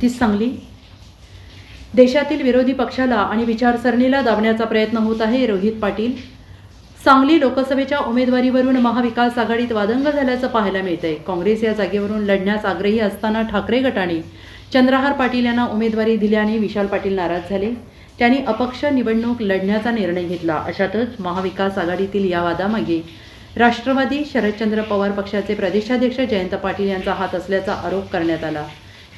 नक्कीच सांगली. देशातील विरोधी पक्षाला आणि विचारसरणीला दाबण्याचा प्रयत्न होत आहे रोहित पाटील. सांगली लोकसभेच्या उमेदवारीवरून महाविकास आघाडीत वादंग झाल्याचं पाहायला मिळतंय. काँग्रेस या जागेवरून लढण्यास आग्रही असताना ठाकरे गटाने चंद्रहार पाटील यांना उमेदवारी दिल्याने विशाल पाटील नाराज झाले. त्यांनी अपक्ष निवडणूक लढण्याचा निर्णय घेतला. अशातच महाविकास आघाडीतील या वादामागे राष्ट्रवादी शरदचंद्र पवार पक्षाचे प्रदेशाध्यक्ष जयंत पाटील यांचा हात असल्याचा आरोप करण्यात आला.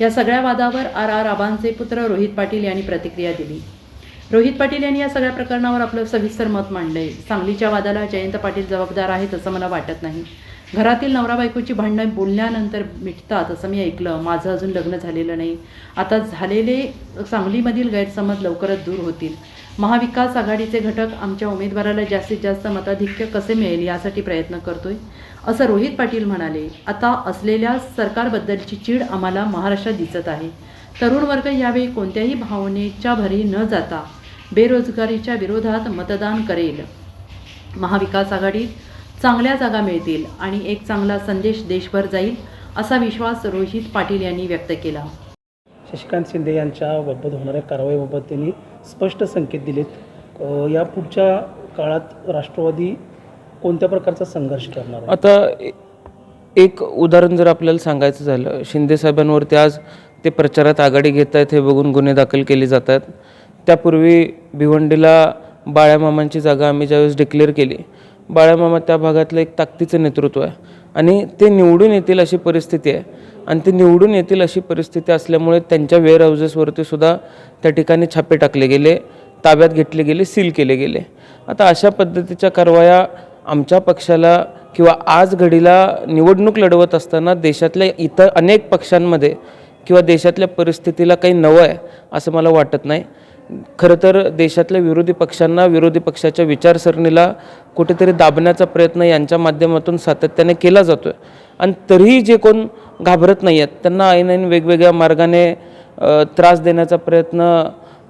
या सगळ्या वादावर आर आर आबांचे पुत्र रोहित पाटील यांनी प्रतिक्रिया दिली. रोहित पाटील यांनी या सगळ्या प्रकरणावर आपलं सविस्तर मत मांडलंय. सांगलीच्या वादाला जयंत पाटील जबाबदार आहेत असं मला वाटत नाही. घरातील नवरा बायकोची भांडणं बोलल्यानंतर मिटतात असं मी ऐकलं. माझं अजून लग्न झालेलं नाही. आता झालेले सांगलीमधील गैरसमज लवकरच दूर होतील. महाविकास आघाडीचे घटक आमच्या उमेदवाराला जास्तीत जास्त मताधिक्य कसे मिळेल यासाठी प्रयत्न करतोय असं रोहित पाटील म्हणाले. आता असलेल्या सरकारबद्दलची चीड आम्हाला महाराष्ट्रात दिसत आहे. तरुण वर्ग यावेळी कोणत्याही भावनेच्या भरी न जाता बेरोजगारीच्या विरोधात मतदान करेल. महाविकास आघाडीत चांगल्या जागा मिळतील आणि एक चांगला संदेश देशभर जाईल असा विश्वास रोहित पाटील यांनी व्यक्त केला. शशिकांत शिंदे यांच्याबाबत होणाऱ्या कारवाईबाबत त्यांनी स्पष्ट संकेत दिलेत. या पुढच्या काळात राष्ट्रवादी कोणत्या प्रकारचा संघर्ष करणार आता एक उदाहरण जर आपल्याला सांगायचं झालं शिंदे साहेबांवरती आज ते प्रचारात आघाडी घेत आहेत हे बघून गुन्हे दाखल केले जात आहेत त्यापूर्वी भिवंडीला बाळ्यामामांची जागा आम्ही ज्यावेळेस डिक्लेअर केली बाळ्यामामा त्या भागातलं एक ताकदीचं नेतृत्व आहे. आणि ते निवडून येतील अशी परिस्थिती आहे. आणि ते निवडून येतील अशी परिस्थिती असल्यामुळे त्यांच्या वेअर हाऊसेसवरती सुद्धा त्या ठिकाणी छापे टाकले गेले ताब्यात घेतले गेले सील केले गेले. आता अशा पद्धतीच्या कारवाया आमच्या पक्षाला किंवा आज घडीला निवडणूक लढवत असताना देशातल्या इतर अनेक पक्षांमध्ये किंवा देशातल्या परिस्थितीला काही नवं आहे असं मला वाटत नाही. खरं तर देशातल्या विरोधी पक्षांना विरोधी पक्षाच्या विचारसरणीला कुठेतरी दाबण्याचा प्रयत्न यांच्या माध्यमातून सातत्याने केला जातो आहे आणि तरीही जे कोण घाबरत नाही आहेत त्यांना ऐन वेगवेगळ्या मार्गाने त्रास देण्याचा प्रयत्न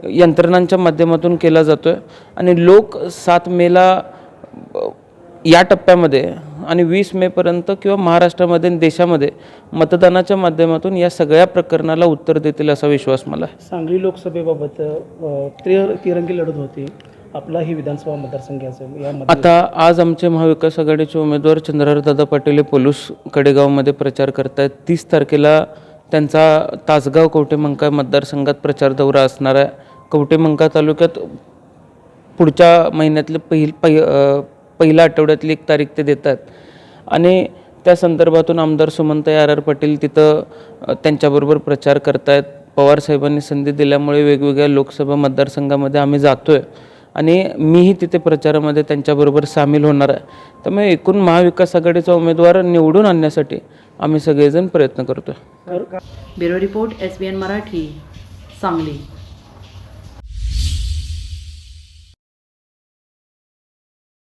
यंत्रणांच्या माध्यमातून केला जातो आहे आणि लोक सात मेला या टप्प्यामध्ये आणि वीस मेपर्यंत किंवा महाराष्ट्रामध्ये आणि देशामध्ये मतदानाच्या माध्यमातून या सगळ्या प्रकरणाला उत्तर देतील असा विश्वास मला आहे. सांगली लोकसभेबाबत त्रि तिरंगी लढत होती. आपला ही विधानसभा मतदारसंघाचं यामध्ये आता आज आमचे महाविकास आघाडीचे उमेदवार चंद्रहारदादा पाटील हे पोलूस कडेगावमध्ये प्रचार करत आहेत तीस तारखेला त्यांचा तासगाव कवटेमंका मतदारसंघात प्रचार दौरा असणार आहे. कवटेमंका तालुक्यात पुढच्या महिन्यातले पहिल पहि पहिल्या आठवड्यातली एक तारीख ते देतात. आणि त्या संदर्भातून आमदार सुमंत आर आर पाटील तिथं त्यांच्याबरोबर प्रचार करतायत. पवार साहेबांनी संधी दिल्यामुळे वेगवेगळ्या लोकसभा मतदारसंघामध्ये आम्ही जातोय. आणि मीही तिथे प्रचारामध्ये त्यांच्याबरोबर सामील होणार आहे. त्यामुळे एकूण महाविकास आघाडीचा उमेदवार निवडून आणण्यासाठी आम्ही सगळेजण प्रयत्न करतोय. Bureau report S B N Marathi Sangli.